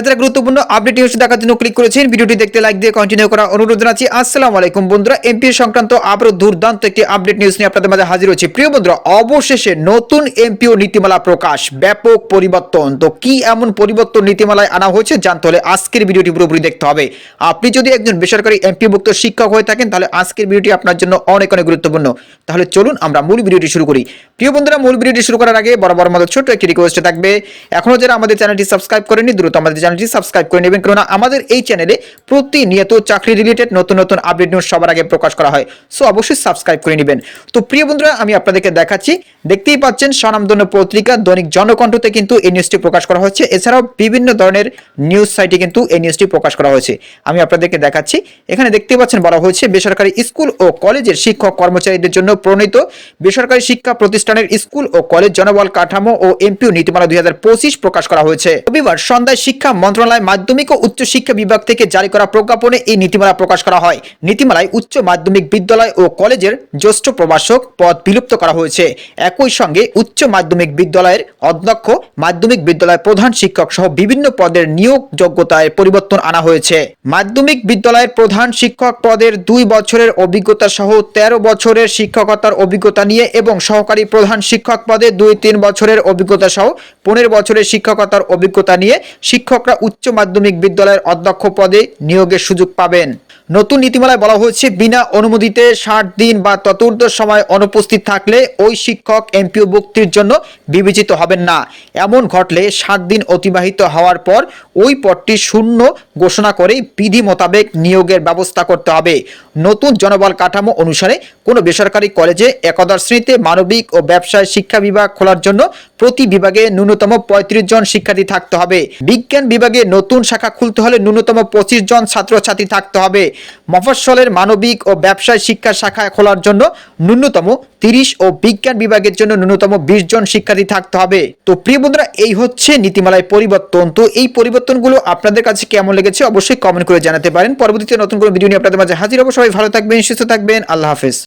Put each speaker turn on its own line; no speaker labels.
যারা গুরুত্বপূর্ণ update news দেখার জন্য ক্লিক করেছেন, ভিডিওটি দেখতে লাইক দিয়ে কন্টিনিউ করা অনুরোধ জানাচ্ছি। আসসালামু আলাইকুম বন্ধুরা এমপি সংক্রান্ত আবারও দুর্দান্ত একটি আপডেট নিউজ নিয়ে আপনাদের মাঝে হাজির হচ্ছে প্রিয় বন্ধুরা, অবশেষে নতুন এমপিও নীতিমালা প্রকাশ, ব্যাপক পরিবর্তন। তো কি এমন পরিবর্তন নীতিমালায় আনা হয়েছে জানতে হলে আজকের ভিডিওটি পুরোপুরি দেখতে হবে। আপনি যদি একজন বেসরকারি এমপিভুক্ত শিক্ষক হয়ে থাকেন, তাহলে আজকের ভিডিওটি আপনার জন্য অনেক অনেক গুরুত্বপূর্ণ। তাহলে চলুন আমরা মূল ভিডিওটি শুরু করি। প্রিয় বন্ধুরা, মূল ভিডিওটি শুরু করার আগে বরাবর আমাদের ছোট্ট একটি রিকোয়েস্ট থাকবে। এখনও যারা আমাদের চ্যানেলটি সাবস্ক্রাইব করেনি দ্রুত আমাদের চ্যানেলটি সাবস্ক্রাইব করে নেবেন। কারণ আমাদের এই চ্যানেলে প্রতিনিয়ত চাকরি রিলেটেড নতুন নতুন আপডেট নিউজ সবার আগে প্রকাশ করা হয়। সো অবশ্যই সাবস্ক্রাইব করে নেবেন। তো, প্রিয় বন্ধুরা, আমি আপনাদেরকে দেখাচ্ছি। দেখতেই পাচ্ছেন, স্বনামধন্য পত্রিকা দৈনিক জনকণ্ঠতে কিন্তু এই নিউজটি প্রকাশ করা হচ্ছে। এছাড়াও বিভিন্ন ধরনের নিউজ সাইটে কিন্তু এই নিউজটি প্রকাশ করা হয়েছে। আমি আপনাদেরকে দেখাচ্ছি। এখানে দেখতে পাচ্ছেন, বলা হয়েছে, বেসরকারি স্কুল ও কলেজের শিক্ষক কর্মচারীদের জন্য প্রণীত বেসরকারি শিক্ষা প্রতিষ্ঠানের স্কুল ও কলেজ জনবল কাঠামো ও এমপিও নীতিমালা দুই হাজার পঁচিশ প্রকাশ করা হয়েছে। রবিবার সন্ধ্যায় শিক্ষা মন্ত্রণালয় মাধ্যমিক ও উচ্চ শিক্ষা বিভাগ থেকে জারি করা প্রজ্ঞাপনে এই নীতিমালা প্রকাশ করা হয়। নীতিমালায় উচ্চ মাধ্যমিক বিদ্যালয় ও কলেজের জ্যেষ্ঠ প্রভাষক পদ বিলুপ্ত করা হয়েছে। একই সঙ্গে উচ্চ মাধ্যমিক বিদ্যালয়ের অধ্যক্ষ, মাধ্যমিক বিদ্যালয়ের প্রধান শিক্ষক সহ বিভিন্ন পদের নিয়োগ যোগ্যতায় পরিবর্তন আনা হয়েছে। মাধ্যমিক বিদ্যালয়ের প্রধান শিক্ষক পদের দুই বছরের অভিজ্ঞতা সহ তেরো বছরের শিক্ষকতার অভিজ্ঞতা নিয়ে এবং সহকারী প্রধান শিক্ষক পদে দুই তিন বছরের অভিজ্ঞতা সহ পনেরো বছরের শিক্ষকতার অভিজ্ঞতা নিয়ে শিক্ষকরা উচ্চ মাধ্যমিক বিদ্যালয়ের অধ্যক্ষ পদে নিয়োগের সুযোগ পাবেন। নতুন নীতিমালায় বলা হয়েছে, বিনা অনুমোদিতে ষাট দিন বা ততুর্থ সময় অনুপস্থিত থাকলে ওই শিক্ষক এমপিও ভুক্তির জন্য বিবেচিত হবেন না। এমন ঘটলে ষাট দিন অতিবাহিত হওয়ার পর ওই পদটি শূন্য ঘোষণা করে বিধি মোতাবেক নিয়োগের ব্যবস্থা করতে হবে। নতুন জনবল কাঠামো অনুসারে কোনো বেসরকারি কলেজে একাদশ শ্রেণীতে মানবিক ও ব্যবসায় শিক্ষা বিভাগ খোলার জন্য প্রতি বিভাগে ন্যূনতম পঁয়ত্রিশ জন শিক্ষার্থী থাকতে হবে। বিজ্ঞান বিভাগে নতুন শাখা খুলতে হলে ন্যূনতম পঁচিশ জন ছাত্রছাত্রী থাকতে হবে। মফস্বলের মানবিক ও ব্যবসায় শিক্ষা শাখা খোলার জন্য ন্যূনতম তিরিশ ও বিজ্ঞান বিভাগের জন্য ন্যূনতম বিশ জন শিক্ষার্থী থাকতে হবে। তো প্রিয় বন্ধুরা, এই হচ্ছে নীতিমালায় পরিবর্তন। তো এই পরিবর্তনগুলো আপনাদের কাছে কেমন লেগেছে অবশ্যই কমেন্ট করে জানাতে পারেন। পরবর্তীতে নতুন কোনো ভিডিও নিয়ে আপনাদের মাঝে হাজির হব। সবাই ভালো থাকবেন, সুস্থ থাকবেন। আল্লাহ হাফেজ।